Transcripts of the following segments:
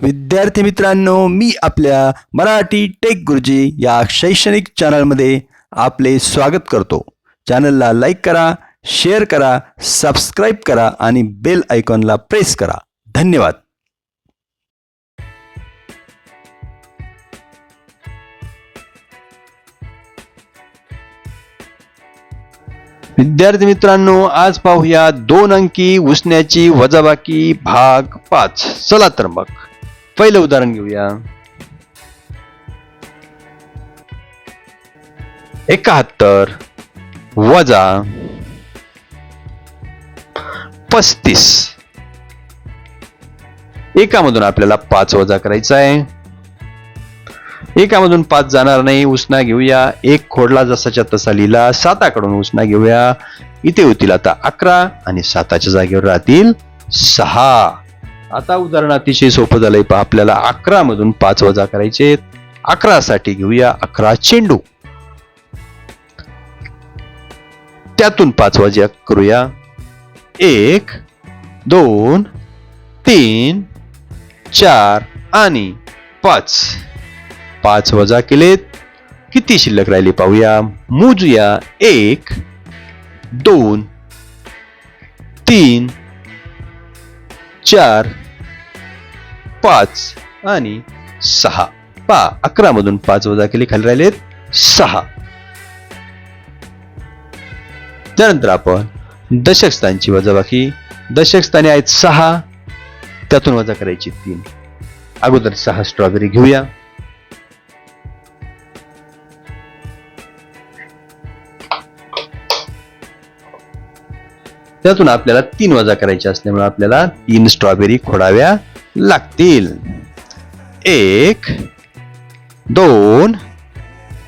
विद्यार्थी मित्रांनो मी आपल्या मराठी टेक गुरुजी या शैक्षणिक चॅनलमध्ये आपले स्वागत करतो. चॅनलला लाईक करा शेअर करा सबस्क्राईब करा आणि बेल आयकॉनला प्रेस करा. धन्यवाद. विद्यार्थी मित्रांनो आज पाहूया दोन अंकी उसण्याची वजाबाकी भाग पाच. चला तर मग. पहिलं उदाहरण घेऊया. एकाहत्तर वजा पस्तीस. एकामधून आपल्याला पाच वजा करायचा आहे. एकामधून पाच जाणार नाही उसना घेऊया. एक खोडला जसाच्या तसा लिहिला. साताकडून उसना घेऊया. इथे होतील आता अकरा आणि साताच्या जागेवर राहतील सहा. आता उदाहरण अतिशय सोपं झालंय. पहा आपल्याला अकरा मधून पाच वजा करायचे अकरा साठी घेऊया अकरा चेंडू. त्यातून पाच वजा करूया. एक दोन तीन चार आणि पाच. पाच वजा केलेत. किती शिल्लक राहिली पाहूया. मोजूया. एक दोन तीन चार पाच आणि सहा. पा अकरा मधून पाच वजा केले खाली राहिलेत सहा. त्यानंतर आपण दशक स्थानची वजाबाकी दशक स्थाने आहेत सहा. त्यातून वजा करायची तीन. अगोदर सहा स्ट्रॉबेरी घेऊया. त्यातून आपल्याला तीन वजा करायचे असल्यामुळे आपल्याला तीन स्ट्रॉबेरी खोडाव्या. लागतील एक दोन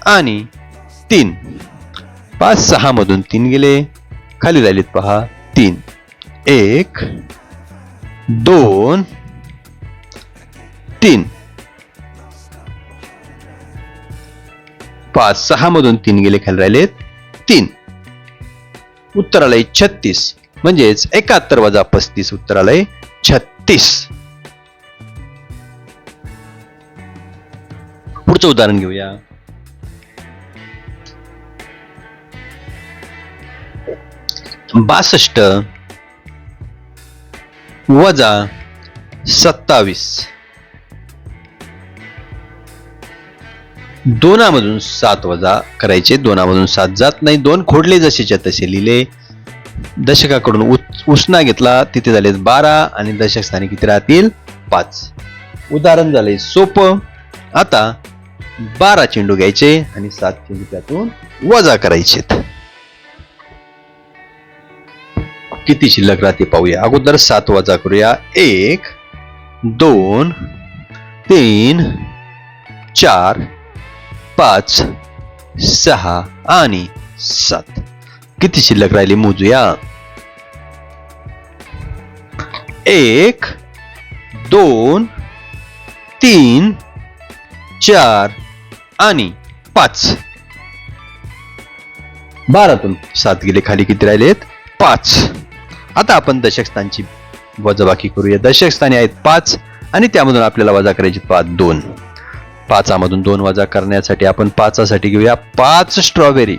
आणि तीन. पाच सहा मधून तीन गेले. खाली राहिलेत पहा तीन. एक दोन तीन. पाच सहा मधून तीन गेले खाली राहिलेत तीन. उत्तर आलंय छत्तीस. म्हणजेच एकाहत्तर वजा पस्तीस उत्तर आलंय छत्तीस. पुढचं उदाहरण घेऊया? बासष्ट वजा सत्तावीस. दोनामधून सात वजा करायचे दोनामधून सात जात नाही. दोन खोडले जसेच्या तसे लिहिले. दशकाकडून उष्णा घेतला तिथे झाले बारा आणि दशक स्थानी किती राहतील पाच. उदाहरण झाले सोपं. आता बारा चेंडू घ्यायचे आणि सात चेंडू त्यातून वजा करायचेत किती शिल्लक राहते पाहूया. अगोदर सात वजा करूया. एक दोन तीन चार पाच सहा आणि सात. किती शिल्लक राहिली मोजूया. एक दोन तीन चार आणि पाच. बारातून सात गेले खाली किती राहिलेत पाच. आता आपण दशक स्थानची वजाबाकी करूया. दशकस्थानी आहेत पाच आणि त्यामधून आपल्याला वजा करायची पाच दोन. पाचामधून दोन वजा करण्यासाठी आपण पाचासाठी घेऊया पाच स्ट्रॉबेरी.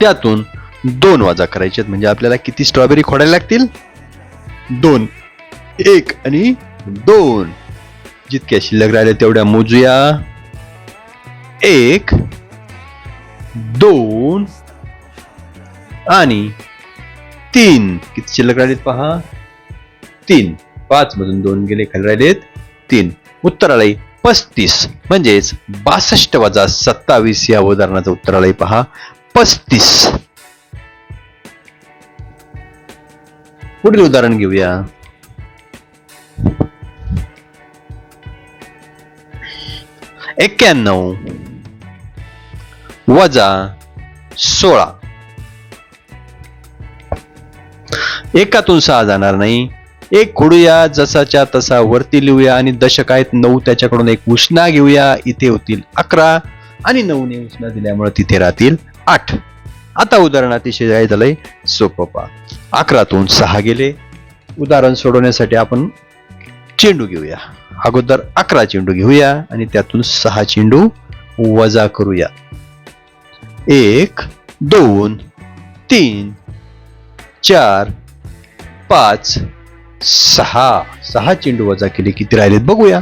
त्यातून दोन वजा करायचे म्हणजे आपल्याला किती स्ट्रॉबेरी खोडायला लागतील? दोन. एक आणि दोन. जितक्या शिल्लक राहिल्या तेवढ्या मोजूया. एक दोन आणि तीन. किती शिल्लक राहिलेत पहा? तीन. पाच मधून दोन गेले खाली राहिलेत तीन. उत्तर आलंय पस्तीस. म्हणजेच बासष्ट वजा सत्तावीस या उदाहरणाचं उत्तर आलंय पहा. पस्तीस. पुढील उदाहरण घेऊया. एक्क्याण्णव. वजा सोळा. एकातून सहा जाणार नाही. एक खोडूया जसाच्या तसा वरती लिहूया आणि दशक आहेत नऊ त्याच्याकडून एक उष्णा घेऊया. इथे होतील अकरा आणि नऊने उष्णा दिल्यामुळे तिथे राहतील आठ. आता उदाहरण अतिशय काय झालंय सोपं पहा. अकरातून सहा गेले. उदाहरण सोडवण्यासाठी आपण चेंडू घेऊया. अगोदर अकरा चेंडू घेऊया आणि त्यातून सहा चेंडू वजा करूया. एक दोन तीन चार पाच सहा. सहा चेंडू वजा केले किती राहिलेत बघूया.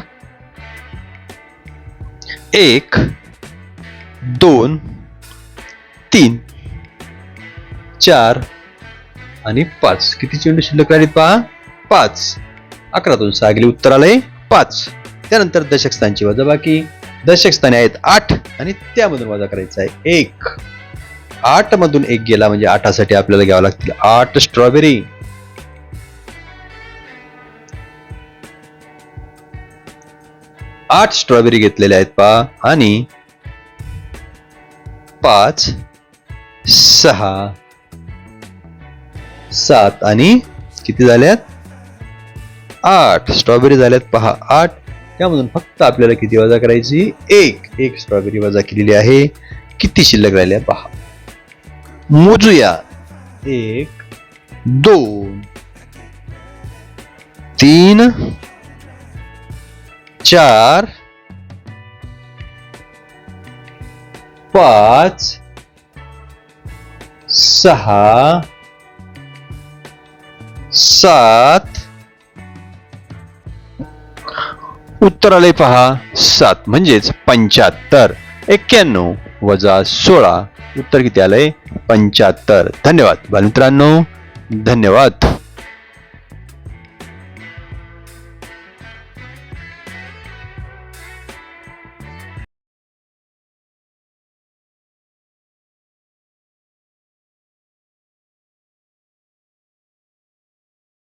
एक दोन तीन चार आणि पाच. किती चेंडू शिल्लक राहिलेत पहा? पाच. अकरातून सहा गेले उत्तर आलंय. पाच. त्यानंतर दशक स्थानची वजा बाकी दशक स्थाने आहेत आठ आणि त्यामधून वजा करायचा आहे एक. आठ मधून एक गेला म्हणजे आठासाठी आपल्याला घ्यावं लागतील आठ स्ट्रॉबेरी. आठ स्ट्रॉबेरी घेतलेल्या आहेत पहा. आणि पाच सहा सात आणि किती झाल्यात आठ. स्ट्रॉबेरी झाल्यात पहा आठ. त्यामधून फक्त आपल्याला किती वजा करायची? एक. एक स्ट्रॉबेरी वजा केलेली आहे. किती शिल्लक राहिल्या? पहा. मोजूया. एक दोन तीन चार पाच सहा सात उत्तर आले पहा. सात म्हणजेच पंच्याहत्तर. एक्क्याण्णव वजा सोळा. उत्तर किती आलंय? पंच्याहत्तर. धन्यवाद. बालमित्रांनो धन्यवाद.